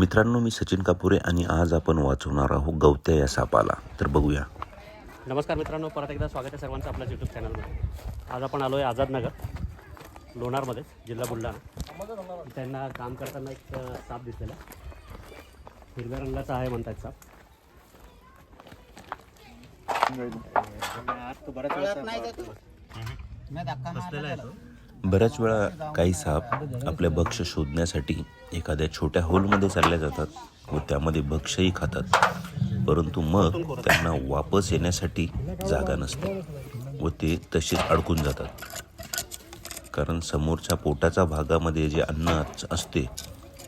मित्रांनो मी सचिन कापुरे आणि आज आपण वाचवणार आहोत गवत्या या सापाला. तर बघूया. नमस्कार मित्रांनो परत एकदा स्वागत आहे सर्वांचं आपल्या यूट्यूब चॅनलमध्ये आज आपण आलो आहे आझादनगर लोणारमध्ये जिल्हा बुलढाणा. त्यांना काम करताना एक साप दिसलेला हिरव्या रंगाचा आहे म्हणतात साप. बऱ्याच वेळेस बसलेला आहे तो. बऱ्याच वेळा काही साप आपल्या भक्ष शोधण्यासाठी एखाद्या छोट्या होलमध्ये चालल्या जातात व त्यामध्ये भक्षही खातात. परंतु मग त्यांना वापस येण्यासाठी जागा नसते व ते तसेच अडकून जातात. कारण समोरच्या पोटाच्या भागामध्ये जे अन्न असते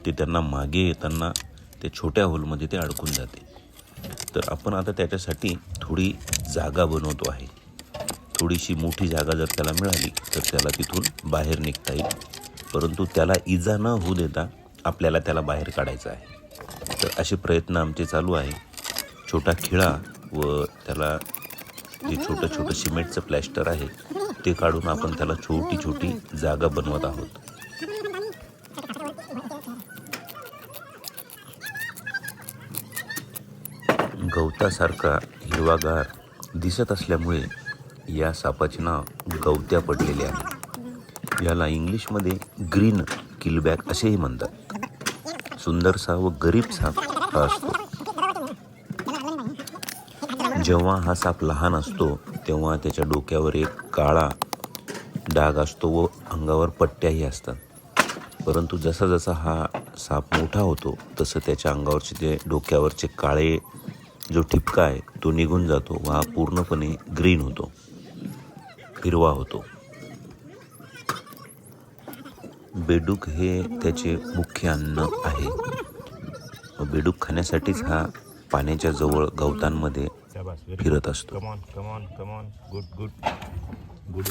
ते त्यांना मागे येताना ते छोट्या होलमध्ये ते अडकून जाते. तर आपण आता त्याच्यासाठी थोडी जागा बनवतो आहे. थोडीशी मोठी जागा जर त्याला मिळाली तर त्याला तिथून बाहेर निघता येईल. परंतु त्याला इजा न होऊ देता आपल्याला त्याला बाहेर काढायचं आहे. तर असे प्रयत्न आमचे चालू आहे. छोटा खिळा व त्याला जे छोटं छोटं सिमेंटचं प्लॅस्टर आहे ते काढून आपण त्याला छोटी छोटी जागा बनवत आहोत. गवतासारखा हिरवागार दिसत असल्यामुळे या सापाचे नाव गवत्या पडलेले आहे. याला इंग्लिशमध्ये ग्रीन किलबॅक असेही म्हणतात. सुंदरसा व गरीब साप हा असतो. जेव्हा हा साप लहान असतो तेव्हा त्याच्या डोक्यावर एक काळा डाग असतो व अंगावर पट्ट्याही असतात. परंतु जसा जसा हा साप मोठा होतो तसं त्याच्या अंगावरचे ते डोक्यावरचे काळे जो ठिपका आहे तो निघून जातो व हा पूर्णपणे ग्रीन होतो. हिरवा होतो. बेडूक हे त्याचे मुख्य अन्न आहे. व बेडूक खाण्यासाठीच हा पाण्याच्या जवळ गवतांमध्ये फिरत असतो. Come good come on, come good Good,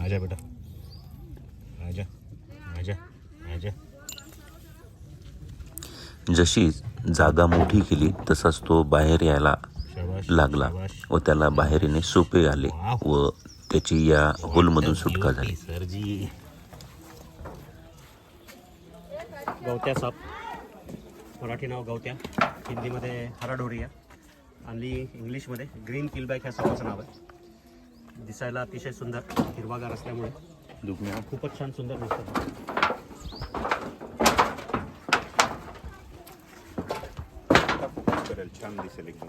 आजा बेटा आजा आजा जशी जागा मोठी केली तसाच तो बाहेर यायला लागला व त्याला बाहेर येणे सोपे आले व त्याची या होलमधून सुटका झाली. सरजी. गवत्या साप. मराठी नाव गवत्या. हिंदीमध्ये हराडोरिया आणि इंग्लिशमध्ये ग्रीन किलबॅक ह्या सापाचं नाव आहे. दिसायला अतिशय सुंदर हिरवागार असल्यामुळे. दुखण्या खूपच छान सुंदर दिसतं. छान दिसेल एकदम.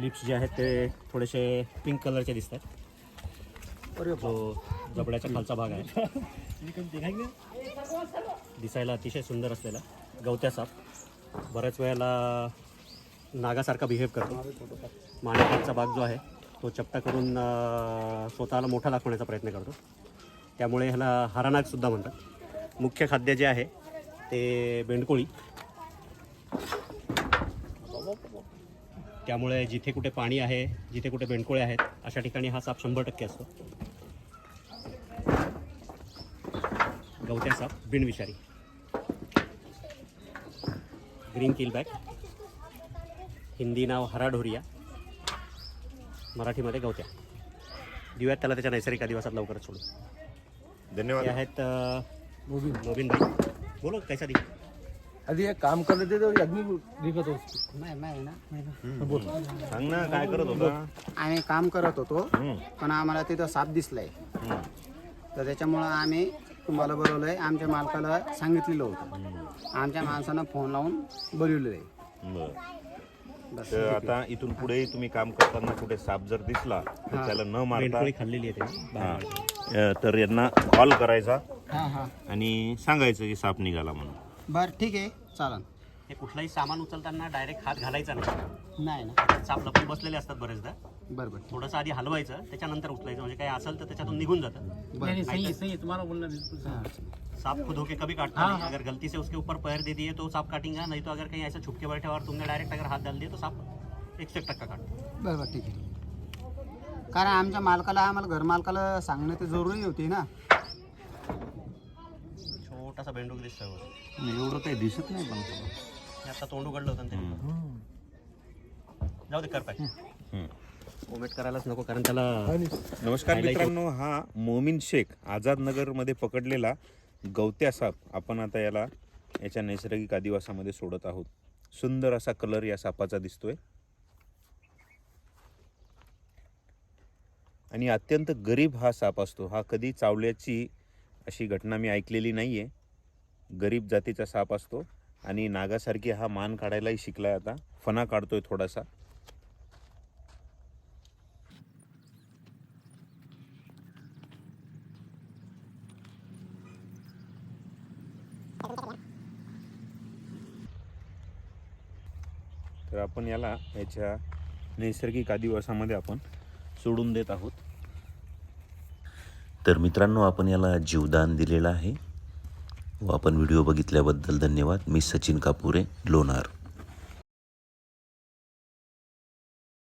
लिप्स जे आहेत ते थोडेसे पिंक कलरचे दिसतात. जो जबड्याचा खालचा भाग आहे. दिसायला अतिशय सुंदर असलेला गवत्या साप. बऱ्याच वेळेला नागासारखा बिहेव करतो. मानेखालचा भाग जो आहे तो चपटा करून स्वतःला मोठा दाखवण्याचा प्रयत्न करतो. त्यामुळे ह्याला हरानागसुद्धा म्हणतात. मुख्य खाद्य जे आहे ते बेंडकोळी. त्यामुळे जिथे कुठे पाणी आहे जिथे कुठे बेंडकोळे आहेत अशा ठिकाणी हा साप शंभर टक्के असतो. गवत्या साप बिनविषारी. ग्रीन किलबॅक हिंदी नाव हराढोरिया मराठीमध्ये गवत्या. देऊयात त्याला त्याच्या नैसर्गिक अधिवासात लवकरच सोडू धन्यवाद. आहेत अं, मोबिन भाई. बोलो कैसा दिखा आधी एक काम करत होते तो आदमी दिखत होतो. सांग ना काय करत होता? आम्ही काम करत होतो हम्म, पण आम्हाला तिथं साप दिसलाय. हम्म. तर त्याच्यामुळं आम्ही तुम्हाला बोलवलंय आमच्या मालकाला सांगितलेलं होतं. आमच्या माणसानं फोन लावून बोलवलेलं आहे बरं. बस तर आता इथून पुढे तुम्ही काम करताना कुठे साप जर दिसला तर त्याला न मारता खाल्लेली आहे त्याने. हा. अ, तर यांना कॉल करायचा हां हां. आणि सांगायचं की साप निघाला म्हणून. बरं ठीक आहे. चालन. हे कुठलाही सामान उचलताना डायरेक्ट हात घालायचा नाही. नाही ना. साप लपून बसलेले असतात बरेचदा. बरं बरं. थोडंसं आधी हलवायचं त्याच्यानंतर उचलायचं. म्हणजे काही असेल तर त्याच्यातून निघून जातं. सांप खुद होके कभी काटता नहीं. अगर गलती से उसके ऊपर पैर दे दिए तो सांप काटेगा नहीं तो अगर कहीं ऐसा छुप के बैठे और तुमने डायरेक्ट अगर हाथ डाल दिया तो सांप एक से एक टक्का काटतो बरं बरं ठीक आहे. कारण आमच्या मालकाला आम्हाला घरमालकाला सांगणं ते जरुरी होती ना. छोटासा बेंडूक दिसतोय वर. एवढं काही दिसत नाही पण हे आता तोंड उघडलं होतं ना ते जाऊ दे कर पाय हम्म. ओमेट करायलाच नको कारण त्याला नमस्कार मित्रांनो हा मोमीन शेख आझाद नगरमध्ये पकडलेला गवत्या साप आपण आता याला याच्या नैसर्गिक आदिवासामध्ये सोडत आहोत. सुंदर असा कलर या सापाचा दिसतोय. आणि अत्यंत गरीब हा साप असतो. हा कधी चावल्याची अशी घटना मी ऐकलेली नाहीये. गरीब जातीचा साप असतो आणि नागासारखी हा मान काढायलाही शिकलाय आता. फणा काढतोय थोडासा. तर आपण याला याच्या नैसर्गिक आदिवासामध्ये आपण सोडून देत आहोत. तर मित्रांनो आपण याला जीवदान दिलेलं आहे. व आपण व्हिडिओ बघितल्याबद्दल धन्यवाद. मी सचिन कापुरे लोणार.